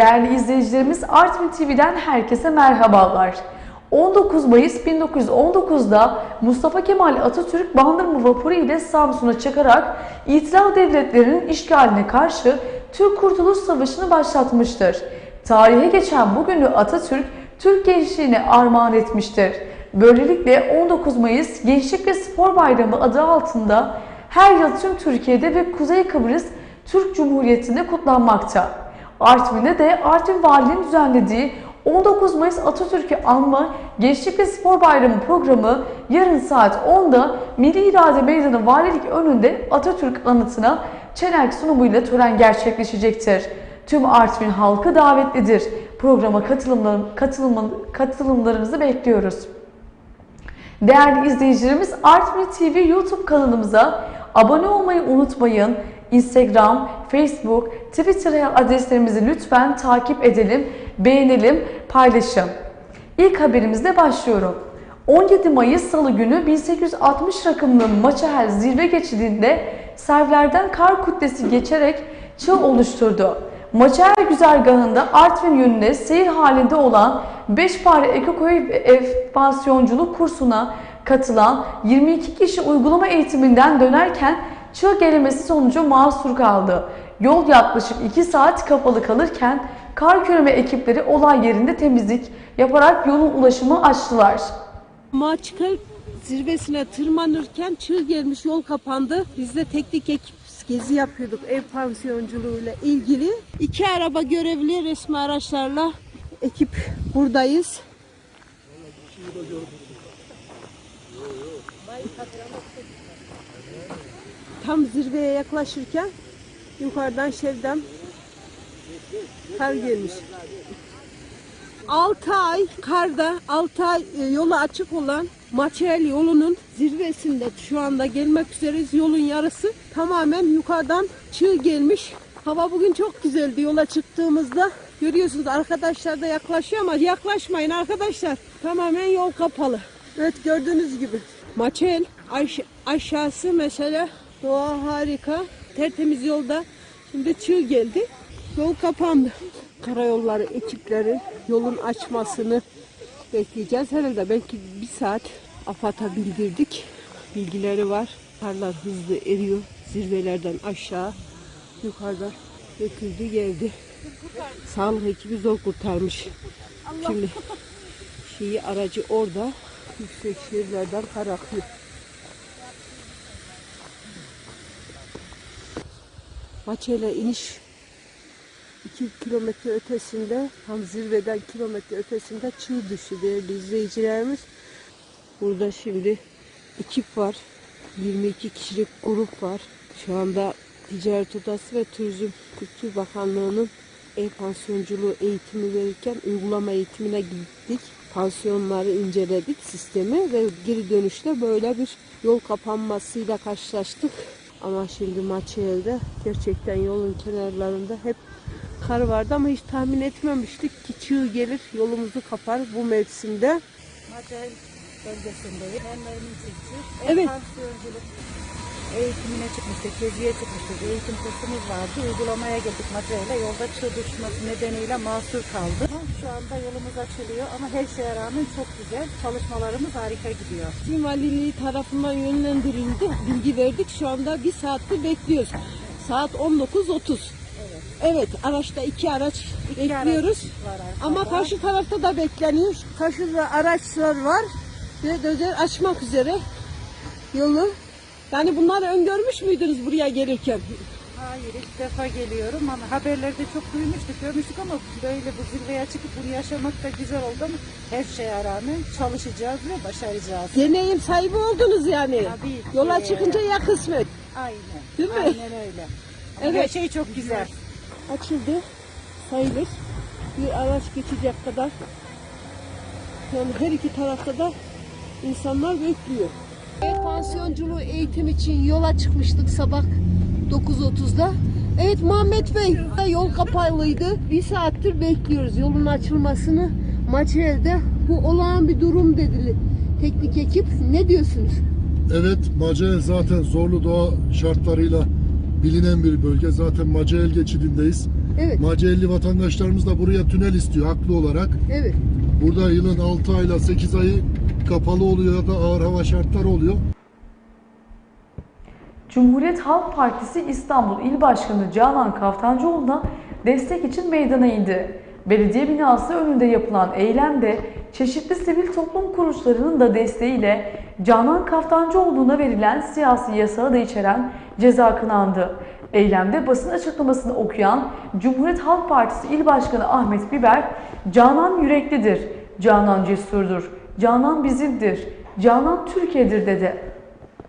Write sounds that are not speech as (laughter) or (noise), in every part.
Değerli izleyicilerimiz Artvin TV'den herkese merhabalar. 19 Mayıs 1919'da Mustafa Kemal Atatürk Bandırma vapuru ile Samsun'a çakarak İtilaf devletlerinin işgaline karşı Türk Kurtuluş Savaşı'nı başlatmıştır. Tarihe geçen bugünü Atatürk Türk gençliğine armağan etmiştir. Böylelikle 19 Mayıs Gençlik ve Spor Bayramı adı altında her yıl tüm Türkiye'de ve Kuzey Kıbrıs Türk Cumhuriyeti'nde kutlanmakta. Artvin'de de Artvin Valiliğinin düzenlediği 19 Mayıs Atatürk'ü anma Gençlik ve Spor Bayramı programı yarın saat 10'da Milli İrade Meydanı Valilik önünde Atatürk anıtına çelenk sunumuyla tören gerçekleşecektir. Tüm Artvin halkı davetlidir. Programa katılımlar, katılım, katılımlarınızı bekliyoruz. Değerli izleyicilerimiz Artvin TV YouTube kanalımıza abone olmayı unutmayın. Instagram, Facebook, Twitter adreslerimizi lütfen takip edelim, beğenelim, paylaşın. İlk haberimizle başlıyorum. 17 Mayıs Salı günü 1860 rakımlı Maçahel zirve geçidinde Servlerden kar kütlesi geçerek çığ oluşturdu. Maçahel güzergahında Artvin yönüne seyir halinde olan 5 pare ekokoy ekspansiyonculuk kursuna katılan 22 kişi uygulama eğitiminden dönerken çığ gelemesi sonucu mahsur kaldı. Yol yaklaşık 2 saat kapalı kalırken kar küreme ekipleri olay yerinde temizlik yaparak yolun ulaşımı açtılar. Maçkal zirvesine tırmanırken çığ gelmiş yol kapandı. Biz de teknik ekip gezi yapıyorduk ev pansiyonculuğuyla ilgili. İki araba görevli resmi araçlarla ekip buradayız. Tam zirveye yaklaşırken yukarıdan Şevdem kar gelmiş. 6 ay karda 6 ay e, yolu açık olan Maçel yolunun zirvesinde şu anda gelmek üzereyiz. Yolun yarısı tamamen yukarıdan çığ gelmiş. Hava bugün çok güzeldi yola çıktığımızda. Görüyorsunuz arkadaşlar da yaklaşıyor ama yaklaşmayın arkadaşlar. Tamamen yol kapalı. Evet gördüğünüz gibi. Maçel aş- aşağısı mesela doğa harika. Tertemiz yolda. Şimdi çığ geldi. Yol kapandı. Karayolları ekipleri yolun açmasını bekleyeceğiz. Herhalde belki bir saat AFAD'a bildirdik. Bilgileri var. Karlar hızlı eriyor. Zirvelerden aşağı yukarıda döküldü geldi. Sağlık ekibi zor kurtarmış. Şimdi şeyi aracı orada yüksek şehirlerden kar akıyor. Maçayla iniş 2 kilometre ötesinde tam zirveden kilometre ötesinde çığ düştü değerli izleyicilerimiz. Burada şimdi ekip var. 22 kişilik grup var. Şu anda Ticaret Odası ve Turizm Kültür Bakanlığı'nın ev pansiyonculuğu eğitimi verirken uygulama eğitimine gittik. Pansiyonları inceledik sistemi ve geri dönüşte böyle bir yol kapanmasıyla karşılaştık. Ama şimdi Maçayel'de gerçekten yolun kenarlarında hep kar vardı ama hiç tahmin etmemiştik ki çığ gelir yolumuzu kapar bu mevsimde. Macel bölgesindeyim. Enlerimin çiftçi. Evet. Eğitimine çıkmıştık, geziye çıkmıştık. Eğitim kursumuz vardı. Uygulamaya geldik Macel'e. Yolda çığ düşmesi nedeniyle mahsur kaldı. Şu anda yolumuz açılıyor ama her şeye rağmen çok güzel. Çalışmalarımız harika gidiyor. Çin Valiliği tarafından yönlendirildi. Bilgi verdik. Şu anda bir saattir bekliyoruz. Saat 19.30. Evet. Evet, araçta iki araç İki bekliyoruz. araç. Ama karşı tarafta da bekleniyor. Karşıda araçlar var ve dozer açmak üzere yolu. Yani bunları öngörmüş müydünüz buraya gelirken? Hayır ilk defa geliyorum ama haberlerde çok duymuştuk, görmüştük ama böyle bu zirveye çıkıp bunu yaşamak da güzel oldu ama her şeye rağmen çalışacağız ve başaracağız. Deneyim sahibi oldunuz yani. Tabii ki. Yola çıkınca ya kısmet. Aynen. Değil mi? Aynen öyle. Ama Evet. Her şey çok güzel. açıldı sayılır. Bir araç geçecek kadar. Yani her iki tarafta da insanlar bekliyor. Evet, pansiyonculuğu eğitim için yola çıkmıştık sabah 9.30'da. Evet Muhammed Bey yol kapalıydı. Bir saattir bekliyoruz yolun açılmasını. Maçel'de bu olağan bir durum dedi teknik ekip. Ne diyorsunuz? Evet, Macael zaten zorlu doğa şartlarıyla bilinen bir bölge. Zaten Macael geçidindeyiz. Evet. Macaeli vatandaşlarımız da buraya tünel istiyor haklı olarak. Evet. Burada yılın 6 ayla 8 ayı kapalı oluyor ya da ağır hava şartları oluyor. Cumhuriyet Halk Partisi İstanbul İl Başkanı Canan Kaftancıoğlu'na destek için meydana indi. Belediye binası önünde yapılan eylemde çeşitli sivil toplum kuruluşlarının da desteğiyle Canan Kaftancıoğlu'na verilen siyasi yasağı da içeren ceza kınandı. Eylemde basın açıklamasını okuyan Cumhuriyet Halk Partisi İl Başkanı Ahmet Biber, Canan yüreklidir, Canan cesurdur, Canan bizimdir, Canan Türkiye'dir dedi.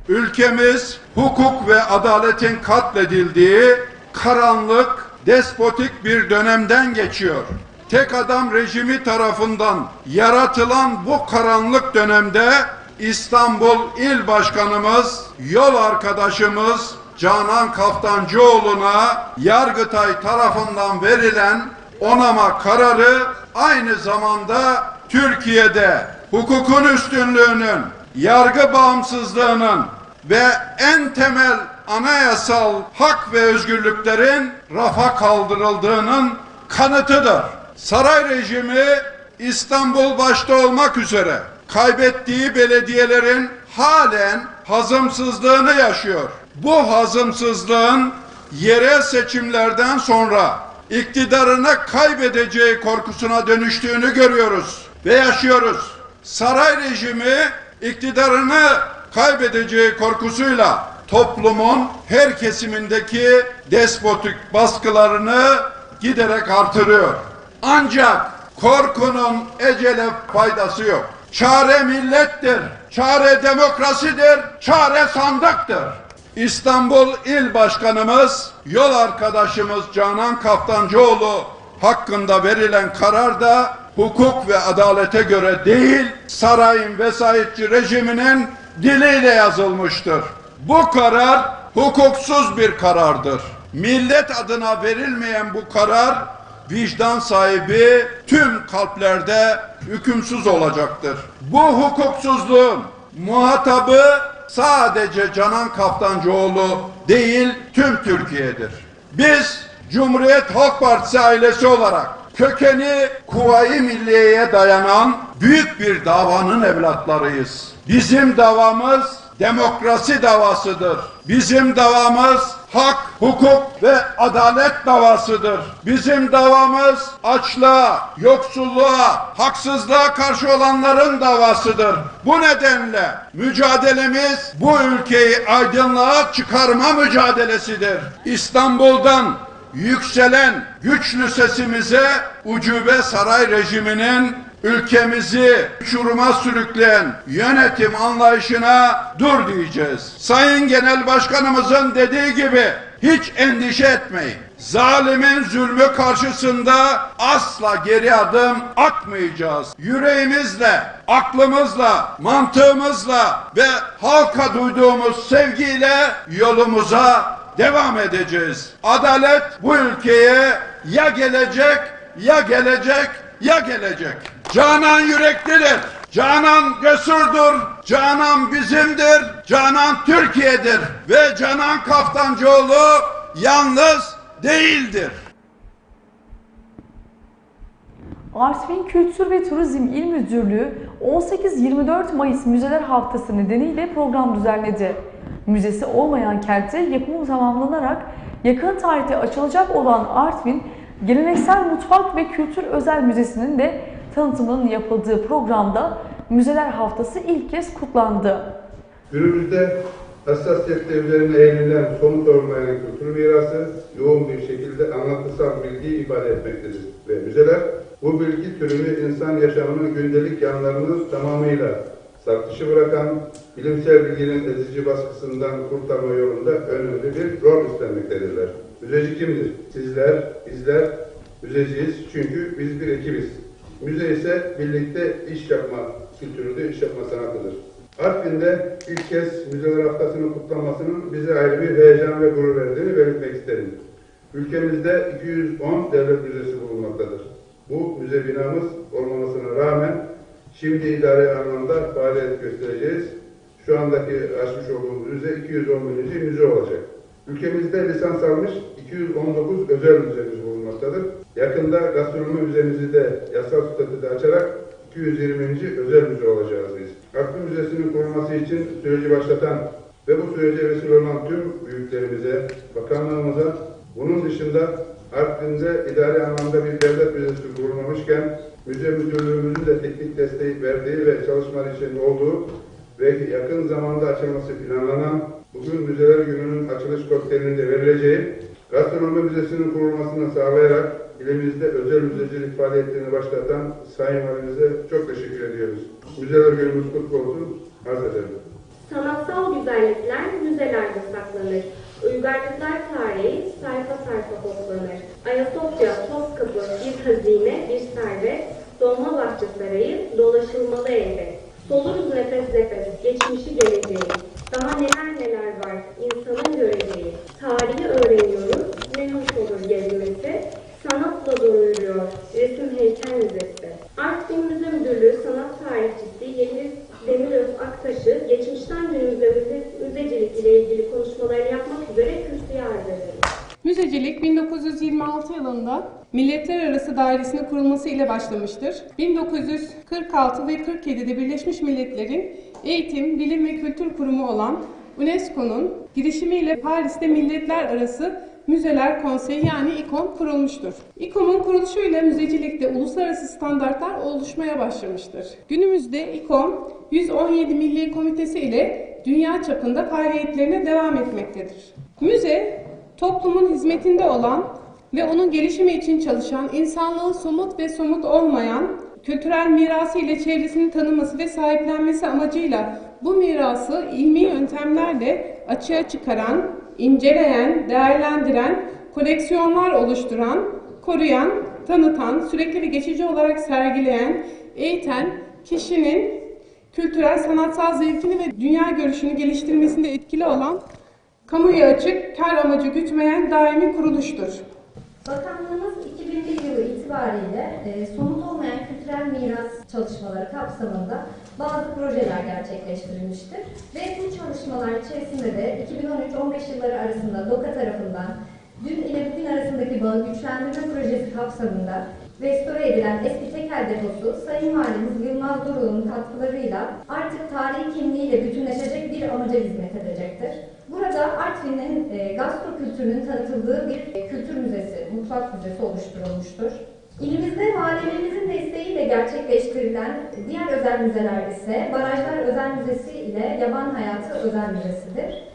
Ülkemiz hukuk ve adaletin katledildiği karanlık, despotik bir dönemden geçiyor. Tek adam rejimi tarafından yaratılan bu karanlık dönemde İstanbul İl Başkanımız, yol arkadaşımız Canan Kaftancıoğlu'na Yargıtay tarafından verilen onama kararı aynı zamanda Türkiye'de hukukun üstünlüğünün, yargı bağımsızlığının ve en temel anayasal hak ve özgürlüklerin rafa kaldırıldığının kanıtıdır. Saray rejimi İstanbul başta olmak üzere kaybettiği belediyelerin halen hazımsızlığını yaşıyor. Bu hazımsızlığın yerel seçimlerden sonra iktidarını kaybedeceği korkusuna dönüştüğünü görüyoruz ve yaşıyoruz. Saray rejimi iktidarını kaybedeceği korkusuyla toplumun her kesimindeki despotik baskılarını giderek artırıyor. Ancak korkunun ecele faydası yok. Çare millettir, çare demokrasidir, çare sandıktır. İstanbul İl Başkanımız, yol arkadaşımız Canan Kaftancıoğlu hakkında verilen karar da hukuk ve adalete göre değil, sarayın vesayetçi rejiminin diliyle yazılmıştır. Bu karar hukuksuz bir karardır. Millet adına verilmeyen bu karar vicdan sahibi tüm kalplerde hükümsüz olacaktır. Bu hukuksuzluğun muhatabı sadece Canan Kaftancıoğlu değil tüm Türkiye'dir. Biz Cumhuriyet Halk Partisi ailesi olarak kökeni Kuvayi Milliye'ye dayanan büyük bir davanın evlatlarıyız. Bizim davamız demokrasi davasıdır. Bizim davamız hak, hukuk ve adalet davasıdır. Bizim davamız açlığa, yoksulluğa, haksızlığa karşı olanların davasıdır. Bu nedenle mücadelemiz bu ülkeyi aydınlığa çıkarma mücadelesidir. İstanbul'dan yükselen güçlü sesimize ucube saray rejiminin ülkemizi uçuruma sürükleyen yönetim anlayışına dur diyeceğiz. Sayın Genel Başkanımızın dediği gibi hiç endişe etmeyin. Zalimin zulmü karşısında asla geri adım atmayacağız. Yüreğimizle, aklımızla, mantığımızla ve halka duyduğumuz sevgiyle yolumuza devam edeceğiz. Adalet bu ülkeye ya gelecek, ya gelecek, ya gelecek. Canan yüreklidir. Canan cesurdur. Canan bizimdir. Canan Türkiye'dir. Ve Canan Kaftancıoğlu yalnız değildir. Artvin Kültür ve Turizm İl Müdürlüğü 18-24 Mayıs Müzeler Haftası nedeniyle program düzenledi. Müzesi olmayan kentte yapımı tamamlanarak yakın tarihte açılacak olan Artvin Geleneksel Mutfak ve Kültür Özel Müzesi'nin de tanıtımının yapıldığı programda Müzeler Haftası ilk kez kutlandı. Günümüzde hassasiyette üzerine eğlenilen somut olmayan kültür mirası yoğun bir şekilde anlatısal bilgiyi ifade etmektedir. Ve müzeler bu bilgi türünü insan yaşamının gündelik yanlarını tamamıyla sarkışı bırakan bilimsel bilginin ezici baskısından kurtarma yolunda önemli bir rol üstlenmektedirler. Müzeci kimdir? Sizler, bizler müzeciyiz çünkü biz bir ekibiz. Müze ise birlikte iş yapma kültürüdür, iş yapma sanatıdır. Artvin'de ilk kez Müzeler Haftası'nın kutlanmasının bize ayrı bir heyecan ve gurur verdiğini belirtmek isterim. Ülkemizde 210 devlet müzesi bulunmaktadır. Bu müze binamız olmamasına rağmen şimdi idari anlamda faaliyet göstereceğiz. Şu andaki açmış olduğumuz müze 211. müze olacak. Ülkemizde lisans almış 219 özel müzemiz bulunmaktadır. Yakında gastronomi müzemizi de yasal statüde açarak 220. özel müze olacağız biz. Artvin Müzesi'nin kurulması için süreci başlatan ve bu sürece vesile olan tüm büyüklerimize, bakanlığımıza, bunun dışında Artvin'de idari anlamda bir devlet müzesi kurulmamışken müze müdürlüğümüzün de teknik destek verdiği içinde olduğu ve yakın zamanda açılması planlanan bugün Müzeler Günü'nün açılış kokteylinde verileceği Gastronomi Müzesi'nin kurulmasını sağlayarak ilimizde özel müzecilik faaliyetlerini başlatan Sayın Valimize çok teşekkür ediyoruz. Müzeler Günümüz kutlu olsun. Arz ederim. Sanatsal güzellikler müzelerde saklanır. Uygarlıklar tarihi sayfa sayfa toplanır. Ayasofya, Tozkapı bir hazine, bir servet. Dolmabahçe Sarayı dolaşılmalı elbet. Soluruz nefes nefes, geçmişi geleceği. Daha neler neler var insanın göreceği. Tarihi öğreniyoruz, ne hoş olur gezmesi. Sanatla doyuruyor resim heykel müzesi. Artvin Müze Müdürlüğü sanat tarihçisi Yeliz Demiröz Aktaş'ı geçmişten günümüze müze, müzecilik ile ilgili konuşmalarını yapmak üzere kürsüye arz ederim. Müzecilik 1926 yılında Milletler Arası Dairesi'nin kurulması ile başlamıştır. 1946 ve 47'de Birleşmiş Milletler'in Eğitim, Bilim ve Kültür Kurumu olan UNESCO'nun girişimiyle Paris'te Milletler Arası Müzeler Konseyi yani İKOM kurulmuştur. İKOM'un kuruluşuyla müzecilikte uluslararası standartlar oluşmaya başlamıştır. Günümüzde İKOM 117 Milli Komitesi ile dünya çapında faaliyetlerine devam etmektedir. Müze, toplumun hizmetinde olan ve onun gelişimi için çalışan, insanlığın somut ve somut olmayan kültürel mirası ile çevresini tanıması ve sahiplenmesi amacıyla bu mirası ilmi yöntemlerle açığa çıkaran, inceleyen, değerlendiren, koleksiyonlar oluşturan, koruyan, tanıtan, sürekli ve geçici olarak sergileyen, eğiten, kişinin kültürel, sanatsal zevkini ve dünya görüşünü geliştirmesinde etkili olan, kamuya açık, kar amacı gütmeyen daimi kuruluştur. Bakanlığımız 2001 yılı itibariyle e, somut olmayan kültürel miras çalışmaları kapsamında bazı projeler gerçekleştirilmiştir. Ve bu çalışmalar içerisinde de 2013-15 yılları arasında DOKA tarafından dün ile bugün arasındaki bağı güçlendirme projesi kapsamında restore edilen eski tekel deposu Sayın Valimiz Yılmaz Doruk'un katkılarıyla artık tarihi kimliğiyle bütünleşecek bir amaca hizmet edecektir. Burada Artvin'in e, gastro kültürünün tanıtıldığı bir e, kültür müzesi, mutfak müzesi oluşturulmuştur. İlimizde valiliğimizin desteğiyle gerçekleştirilen diğer özel müzeler ise Barajlar Özel Müzesi ile Yaban Hayatı Özel Müzesi'dir.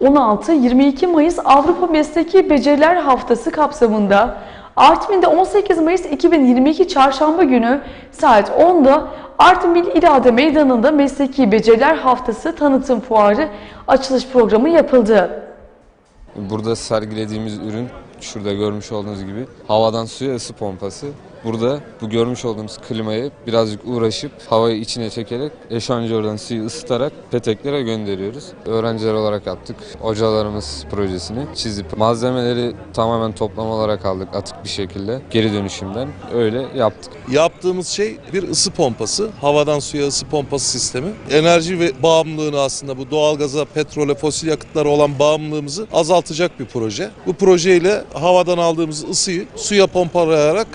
16-22 Mayıs Avrupa Mesleki Beceriler Haftası kapsamında Artvin'de 18 Mayıs 2022 Çarşamba günü saat 10'da Artvin Milli İrade Meydanı'nda Mesleki Beceriler Haftası tanıtım fuarı açılış programı yapıldı. Burada sergilediğimiz ürün şurada görmüş olduğunuz gibi havadan suya ısı pompası. Burada bu görmüş olduğumuz klimayı birazcık uğraşıp havayı içine çekerek eşanjörden suyu ısıtarak peteklere gönderiyoruz. Öğrenciler olarak yaptık. Hocalarımız projesini çizip malzemeleri tamamen toplam olarak aldık atık bir şekilde geri dönüşümden öyle yaptık. Yaptığımız şey bir ısı pompası, havadan suya ısı pompası sistemi. Enerji ve bağımlılığını aslında bu doğalgaza, petrole, fosil yakıtlara olan bağımlılığımızı azaltacak bir proje. Bu projeyle havadan aldığımız ısıyı suya pompalayarak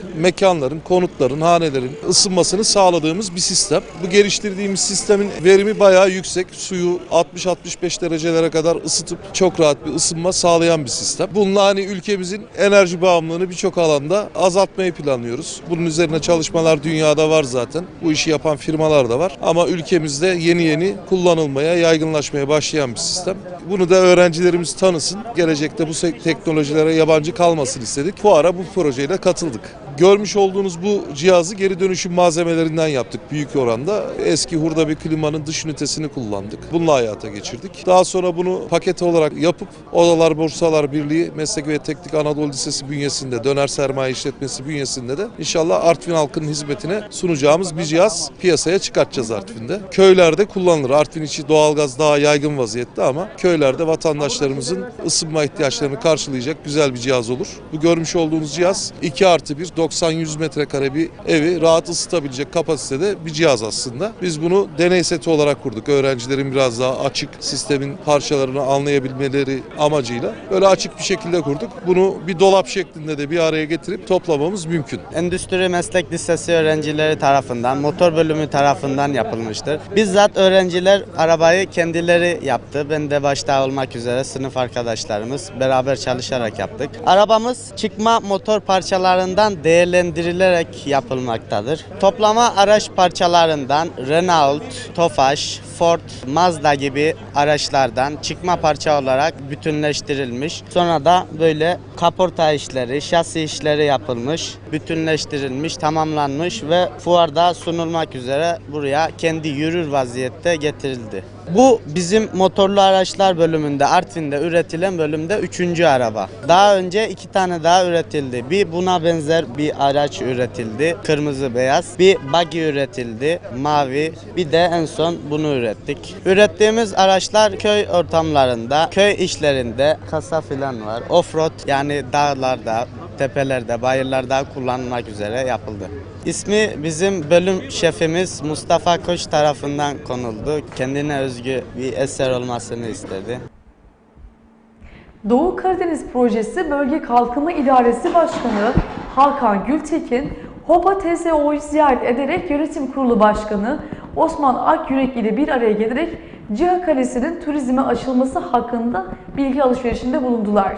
mekanların, konutların, hanelerin ısınmasını sağladığımız bir sistem. Bu geliştirdiğimiz sistemin verimi bayağı yüksek. Suyu 60-65 derecelere kadar ısıtıp çok rahat bir ısınma sağlayan bir sistem. Bununla hani ülkemizin enerji bağımlılığını birçok alanda azaltmayı planlıyoruz. Bunun üzerine çalışmalar dünyada var zaten. Bu işi yapan firmalar da var. Ama ülkemizde yeni yeni kullanılmaya, yaygınlaşmaya başlayan bir sistem. Bunu da öğrencilerimiz tanısın. Gelecekte bu teknolojilere yabancı kalmasın istedik. Fuara bu projeyle katıldık. Görmüş olduğunuz bu cihazı geri dönüşüm malzemelerinden yaptık büyük oranda. Eski hurda bir klimanın dış ünitesini kullandık. Bununla hayata geçirdik. Daha sonra bunu paket olarak yapıp Odalar Borsalar Birliği Meslek ve Teknik Anadolu Lisesi bünyesinde, Döner Sermaye İşletmesi bünyesinde de inşallah Artvin halkının hizmetine sunacağımız bir cihaz piyasaya çıkartacağız Artvin'de. Köylerde kullanılır. Artvin içi doğalgaz daha yaygın vaziyette ama köylerde vatandaşlarımızın ısınma ihtiyaçlarını karşılayacak güzel bir cihaz olur. Bu görmüş olduğunuz cihaz 2 artı 1 90-100 metrekare bir evi rahat ısıtabilecek kapasitede bir cihaz aslında. Biz bunu deney seti olarak kurduk. Öğrencilerin biraz daha açık sistemin parçalarını anlayabilmeleri amacıyla böyle açık bir şekilde kurduk. Bunu bir dolap şeklinde de bir araya getirip toplamamız mümkün. Endüstri Meslek Lisesi öğrencileri tarafından, motor bölümü tarafından yapılmıştır. Bizzat öğrenciler arabayı kendileri yaptı. Ben de başta olmak üzere sınıf arkadaşlarımız beraber çalışarak yaptık. Arabamız çıkma motor parçalarından değerlendirilerek yapılmaktadır. Toplama araç parçalarından Renault, Tofaş, Ford, Mazda gibi araçlardan çıkma parça olarak bütünleştirilmiş. Sonra da böyle kaporta işleri, şasi işleri yapılmış, bütünleştirilmiş, tamamlanmış ve fuarda sunulmak üzere buraya kendi yürür vaziyette getirildi. Bu bizim motorlu araçlar bölümünde Artvin'de üretilen bölümde üçüncü araba. Daha önce iki tane daha üretildi. Bir buna benzer bir araç üretildi. Kırmızı beyaz. Bir buggy üretildi. Mavi. Bir de en son bunu ürettik. Ürettiğimiz araçlar köy ortamlarında, köy işlerinde kasa filan var. Offroad yani dağlarda, tepelerde, bayırlarda kullanılmak üzere yapıldı. İsmi bizim bölüm şefimiz Mustafa Koç tarafından konuldu. Kendine özgü bir eser olmasını istedi. Doğu Karadeniz Projesi Bölge Kalkınma İdaresi Başkanı Hakan Gültekin, HOPA TSO'yu ziyaret ederek Yönetim Kurulu Başkanı Osman Akyürek ile bir araya gelerek Ciha Kalesi'nin turizme açılması hakkında bilgi alışverişinde bulundular.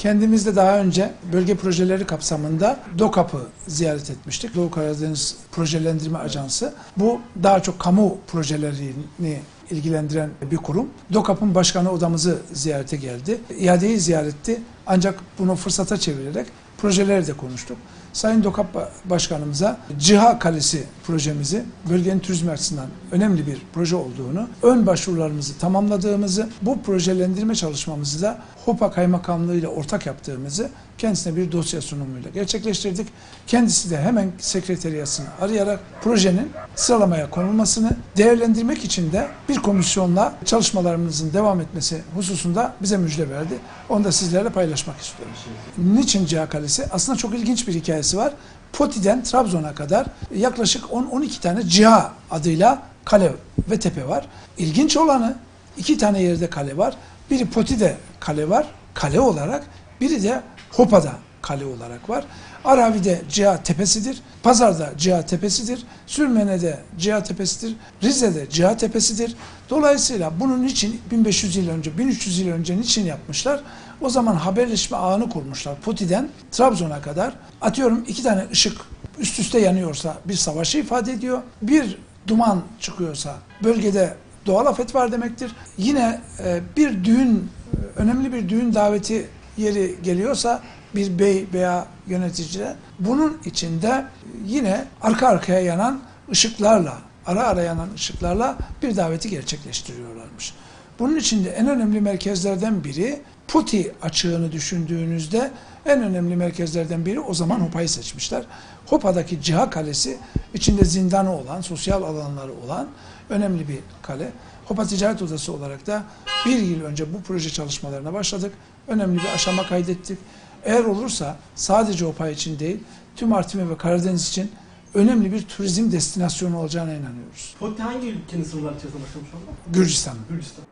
Kendimiz de daha önce bölge projeleri kapsamında DOKAP'ı ziyaret etmiştik. Doğu Karadeniz Projelendirme Ajansı. Bu daha çok kamu projelerini ilgilendiren bir kurum. DOKAP'ın başkanı odamızı ziyarete geldi. İadeyi ziyaretti ancak bunu fırsata çevirerek projeleri de konuştuk. Sayın DOKAP Başkanımıza Ciha Kalesi projemizi bölgenin turizmi açısından önemli bir proje olduğunu, ön başvurularımızı tamamladığımızı, bu projelendirme çalışmamızı da HOPA Kaymakamlığı ile ortak yaptığımızı kendisine bir dosya sunumuyla gerçekleştirdik. Kendisi de hemen sekreteriyasını arayarak projenin sıralamaya konulmasını değerlendirmek için de bir komisyonla çalışmalarımızın devam etmesi hususunda bize müjde verdi. Onu da sizlerle paylaşmak istiyorum. Niçin Ciha Kalesi? Aslında çok ilginç bir hikayesi var. Poti'den Trabzon'a kadar yaklaşık 10-12 tane Ciha adıyla kale ve tepe var. İlginç olanı iki tane yerde kale var. Biri Poti'de kale var, kale olarak. Biri de Hopa'da kale olarak var. Aravi'de Ciha Tepesi'dir. Pazar'da Ciha Tepesi'dir. Sürmene'de Ciha Tepesi'dir. Rize'de Ciha Tepesi'dir. Dolayısıyla bunun için 1500 yıl önce, 1300 yıl önce niçin yapmışlar? O zaman haberleşme ağını kurmuşlar. Poti'den Trabzon'a kadar. Atıyorum iki tane ışık üst üste yanıyorsa bir savaşı ifade ediyor. Bir duman çıkıyorsa bölgede doğal afet var demektir. Yine e, bir düğün, e, önemli bir düğün daveti yeri geliyorsa bir bey veya yöneticiler bunun içinde yine arka arkaya yanan ışıklarla, ara ara yanan ışıklarla bir daveti gerçekleştiriyorlarmış. Bunun içinde en önemli merkezlerden biri Puti açığını düşündüğünüzde en önemli merkezlerden biri o zaman Hopa'yı seçmişler. Hopa'daki Ciha Kalesi içinde zindanı olan, sosyal alanları olan önemli bir kale. Hopa Ticaret Odası olarak da bir yıl önce bu proje çalışmalarına başladık. Önemli bir aşama kaydettik. Eğer olursa sadece Hopa için değil, tüm Artvin ve Karadeniz için önemli bir turizm destinasyonu olacağına inanıyoruz. Poti hangi ülkenin sınırları içerisinde başlamış oldu? Gürcistan. Gürcistan.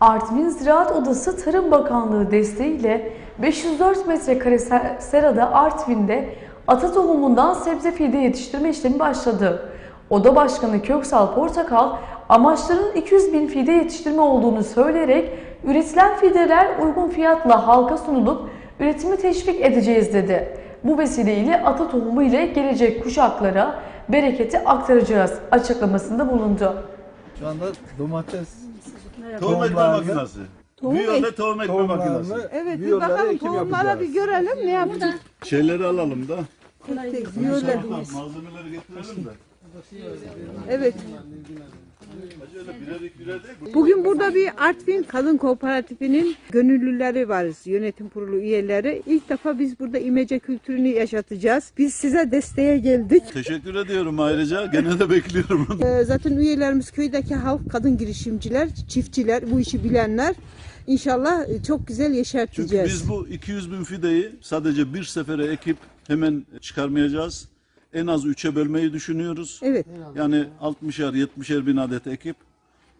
Artvin Ziraat Odası Tarım Bakanlığı desteğiyle 504 metrekare ser- serada Artvin'de ata tohumundan sebze fide yetiştirme işlemi başladı. Oda Başkanı Köksal Portakal amaçların 200 bin fide yetiştirme olduğunu söyleyerek üretilen fideler uygun fiyatla halka sunulup üretimi teşvik edeceğiz dedi. Bu vesileyle ata tohumu ile gelecek kuşaklara bereketi aktaracağız açıklamasında bulundu. Şu anda domates Tohum ekme makinesi. Tohum ek- tohum ekme tohumlarını makinesi. Evet bir bakalım ekim tohumlara yapacağız. bir görelim ne yapacağız. Şeyleri alalım da. Tek tek görelim. Malzemeleri getirelim de. Evet. Bugün burada bir Artvin Kadın Kooperatifinin gönüllüleri varız, yönetim kurulu üyeleri. İlk defa biz burada imece kültürünü yaşatacağız. Biz size desteğe geldik. Teşekkür ediyorum ayrıca. Gene de bekliyorum. (laughs) Ee, Zaten üyelerimiz köydeki halk, kadın girişimciler, çiftçiler, bu işi bilenler. İnşallah çok güzel Çünkü yeşerteceğiz. biz bu 200 bin fideyi sadece bir sefere ekip hemen çıkarmayacağız. En az üçe bölmeyi düşünüyoruz. Evet. Yani 60'er 70'er bin adet ekip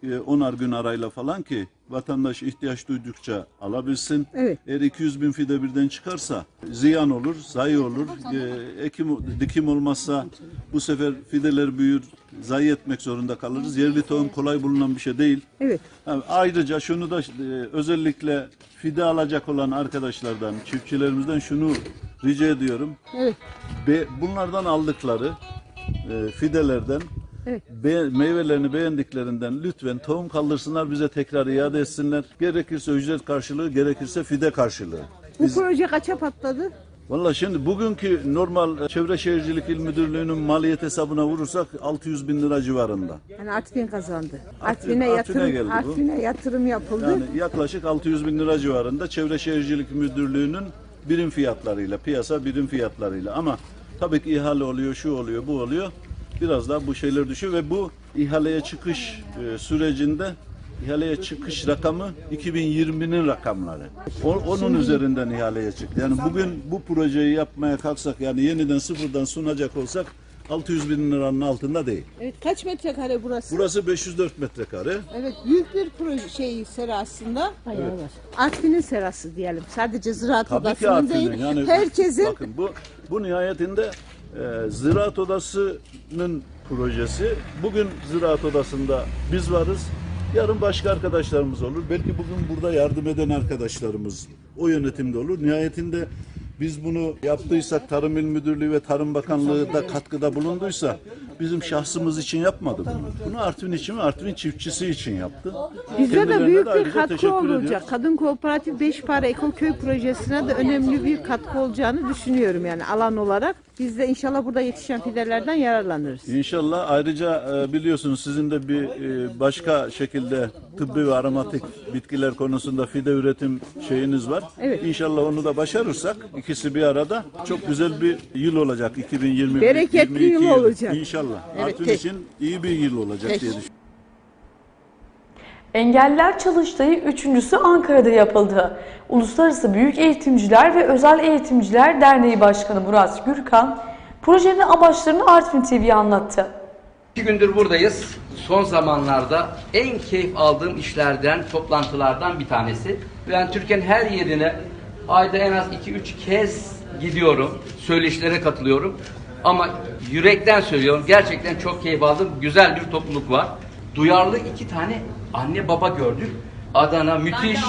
e, 10'ar gün arayla falan ki vatandaş ihtiyaç duydukça alabilsin. Evet. Eğer 200 bin fide birden çıkarsa ziyan olur, zayi olur. E, ekim, dikim olmazsa bu sefer fideler büyür, zayi etmek zorunda kalırız. Yerli tohum kolay bulunan bir şey değil. Evet. Ayrıca şunu da e, özellikle fide alacak olan arkadaşlardan, çiftçilerimizden şunu rica ediyorum. Evet. Be- bunlardan aldıkları e, fidelerden Evet. be- meyvelerini beğendiklerinden lütfen tohum kaldırsınlar bize tekrar iade etsinler. Gerekirse ücret karşılığı, gerekirse fide karşılığı. Bu proje kaça patladı? Valla şimdi bugünkü normal Çevre Şehircilik İl Müdürlüğü'nün maliyet hesabına vurursak 600 bin lira civarında. Yani Artvin kazandı. Artvin- Artvin'e yatırım. Artvin'e yatırım yapıldı. Yani yaklaşık 600 bin lira civarında Çevre Şehircilik Müdürlüğü'nün birim fiyatlarıyla, piyasa birim fiyatlarıyla. Ama tabii ki ihale oluyor, şu oluyor, bu oluyor. Biraz daha bu şeyler düşüyor ve bu ihaleye çıkış e, sürecinde ihaleye çıkış rakamı 2020'nin rakamları. O- onun üzerinden ihaleye çıktı. Yani bugün bu projeyi yapmaya kalksak yani yeniden sıfırdan sunacak olsak 600 bin liranın altında değil. Evet kaç metrekare burası? Burası 504 metrekare. Evet büyük bir proje şey sera aslında. Evet. Artvin'in serası diyelim. Sadece ziraat Tabii ki odasının değil. Yani herkesin bakın bu bu nihayetinde e, Ziraat Odası'nın projesi. Bugün Ziraat Odası'nda biz varız. Yarın başka arkadaşlarımız olur. Belki bugün burada yardım eden arkadaşlarımız o yönetimde olur. Nihayetinde biz bunu yaptıysak Tarım İl Müdürlüğü ve Tarım Bakanlığı da katkıda bulunduysa bizim şahsımız için yapmadı bunu. Bunu Artvin için ve Artvin çiftçisi için yaptı. Bizde de Kendilerine büyük bir ayrıca katkı olacak. ediyoruz. Kadın Kooperatif Beşpare Ekoköy projesine de önemli bir katkı olacağını düşünüyorum yani alan olarak. Biz de inşallah burada yetişen fidelerden yararlanırız. İnşallah ayrıca e, biliyorsunuz sizin de bir e, başka şekilde tıbbi ve aromatik bitkiler konusunda fide üretim şeyiniz var. Evet. İnşallah onu da başarırsak ikisi bir arada çok güzel bir yıl olacak 2020. Bereketli yıl olacak. İnşallah. Evet, Artvin tek- için iyi bir yıl olacak Peki. diye düşünüyorum. Engelliler Çalıştayı üçüncüsü Ankara'da yapıldı. Uluslararası Büyük Eğitimciler ve Özel Eğitimciler Derneği Başkanı Murat Gürkan, projenin amaçlarını Artvin TV'ye anlattı. İki gündür buradayız. Son zamanlarda en keyif aldığım işlerden, toplantılardan bir tanesi. Ben Türkiye'nin her yerine ayda en az 2-3 kez gidiyorum. Söyleşilere katılıyorum. Ama yürekten söylüyorum. Gerçekten çok keyif aldım. Güzel bir topluluk var. Duyarlı iki tane anne baba gördük. Adana müthiş.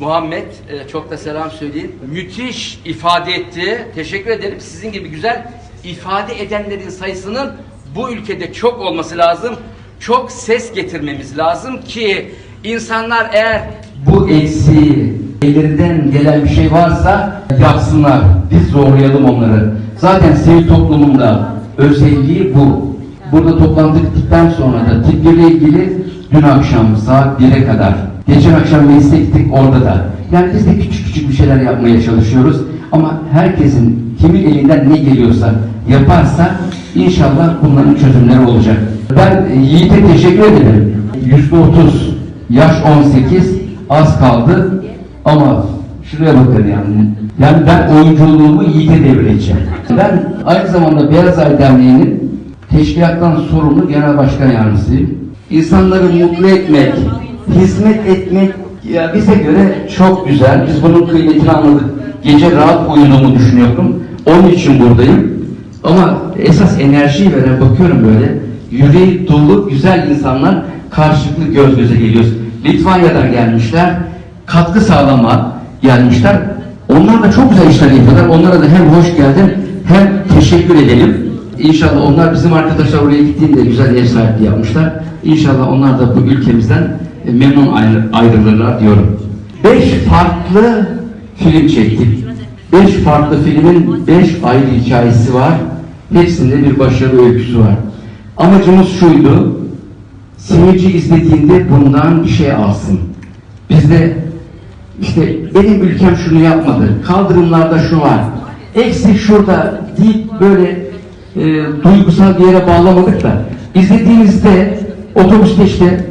Muhammed e, çok da selam söyleyin. Müthiş ifade etti. Teşekkür ederim. Sizin gibi güzel ifade edenlerin sayısının bu ülkede çok olması lazım. Çok ses getirmemiz lazım ki insanlar eğer bu eksiği ellerinden gelen bir şey varsa yapsınlar. Biz zorlayalım onları. Zaten sivil toplumunda özelliği bu. Burada toplantı bittikten sonra da tipleriyle ilgili dün akşam saat 1'e kadar geçen akşam meclise gittik orada da. Yani biz de küçük küçük bir şeyler yapmaya çalışıyoruz. Ama herkesin kimin elinden ne geliyorsa yaparsa inşallah bunların çözümleri olacak. Ben Yiğit'e teşekkür ederim. Yüzde otuz, yaş 18, az kaldı ama şuraya bakın yani. Yani ben oyunculuğumu Yiğit'e devireceğim. Ben aynı zamanda Beyaz Ay Derneği'nin teşkilattan sorumlu genel başkan yardımcısıyım. İnsanları mutlu etmek, hizmet etmek ya bize göre çok güzel. Biz bunun kıymetini anladık. Gece rahat uyuduğumu düşünüyorum. Onun için buradayım. Ama esas enerjiyi veren bakıyorum böyle. Yüreği dolu güzel insanlar karşılıklı göz göze geliyoruz. Litvanya'dan gelmişler. Katkı sağlama gelmişler. Onlar da çok güzel işler yapıyorlar. Onlara da hem hoş geldin hem teşekkür edelim. İnşallah onlar bizim arkadaşlar oraya gittiğinde güzel ev sahipliği yapmışlar. İnşallah onlar da bu ülkemizden e, memnun ayrı- ayrılırlar diyorum. Beş farklı film çektik. Beş farklı filmin beş ayrı hikayesi var. Hepsinde bir başarı öyküsü var. Amacımız şuydu, seyirci izlediğinde bundan bir şey alsın. Biz de işte benim ülkem şunu yapmadı, kaldırımlarda şu var, eksik şurada deyip böyle e, duygusal bir yere bağlamadık da izlediğinizde otobüste işte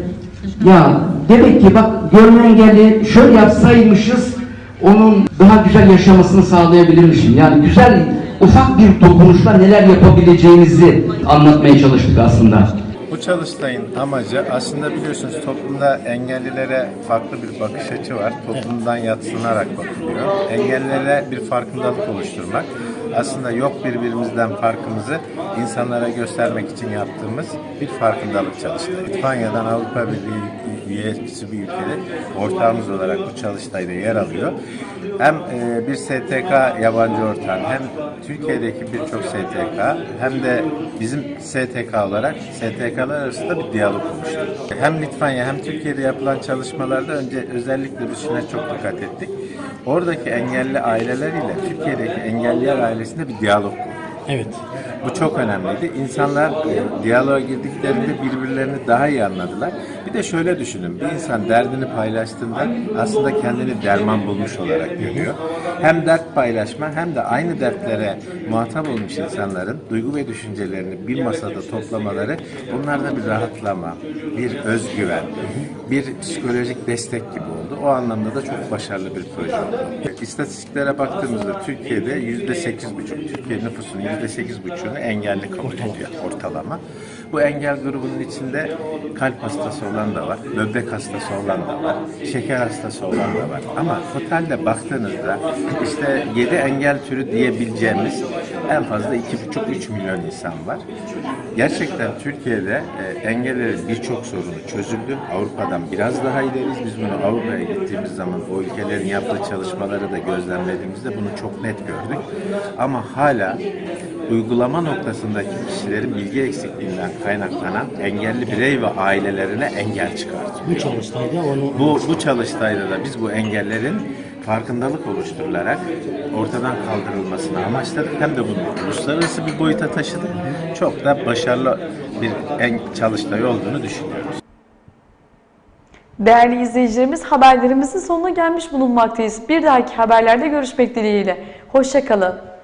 ya demek ki bak görme engelli şöyle yapsaymışız onun daha güzel yaşamasını sağlayabilirmişim. Yani güzel ufak bir dokunuşla neler yapabileceğinizi anlatmaya çalıştık aslında. Bu çalıştayın amacı aslında biliyorsunuz toplumda engellilere farklı bir bakış açı var. Toplumdan yatsınarak bakılıyor. Engellilere bir farkındalık oluşturmak. Aslında yok birbirimizden farkımızı insanlara göstermek için yaptığımız bir farkındalık çalıştayı. İspanya'dan Avrupa Birliği üyesi bir ülkede ortağımız olarak bu çalıştayda yer alıyor. Hem e, bir STK yabancı ortağın hem Türkiye'deki birçok STK hem de bizim STK olarak STK'lar arasında bir diyalog oluştu. Hem Litvanya hem Türkiye'de yapılan çalışmalarda önce özellikle biz şuna çok dikkat ettik. Oradaki engelli aileler ile Türkiye'deki engelliler ailesinde bir diyalog kuruldu. Evet. Bu çok önemliydi. İnsanlar e, diyaloğa girdiklerinde birbirlerini daha iyi anladılar. Bir de şöyle düşünün. Bir insan derdini paylaştığında aslında kendini derman bulmuş olarak görüyor. Hem dert paylaşma hem de aynı dertlere muhatap olmuş insanların duygu ve düşüncelerini bir masada toplamaları bunlarda bir rahatlama, bir özgüven, bir psikolojik destek gibi oldu. O anlamda da çok başarılı bir proje oldu. İstatistiklere baktığımızda Türkiye'de yüzde sekiz buçuk, Türkiye nüfusunun yüzde sekiz buçuğunu engelli kabul ediyor ortalama. Bu engel grubunun içinde kalp hastası olan da var, böbrek hastası olan da var, şeker hastası olan da var. Ama totalde baktığınızda işte 7 engel türü diyebileceğimiz en fazla 2,5-3 milyon insan var. Gerçekten Türkiye'de e, engellerin birçok sorunu çözüldü. Avrupa'dan biraz daha ileriyiz. Biz bunu Avrupa'ya gittiğimiz zaman o ülkelerin yaptığı çalışmaları da gözlemlediğimizde bunu çok net gördük. Ama hala uygulama noktasındaki kişilerin bilgi eksikliğinden kaynaklanan engelli birey ve ailelerine engel çıkartıyor. Bu çalıştayda onu Bu, bu çalıştayda da biz bu engellerin farkındalık oluşturularak ortadan kaldırılmasını amaçladık. Hem de bunu uluslararası bir boyuta taşıdık. Çok da başarılı bir en çalıştay olduğunu düşünüyoruz. Değerli izleyicilerimiz haberlerimizin sonuna gelmiş bulunmaktayız. Bir dahaki haberlerde görüşmek dileğiyle. Hoşçakalın.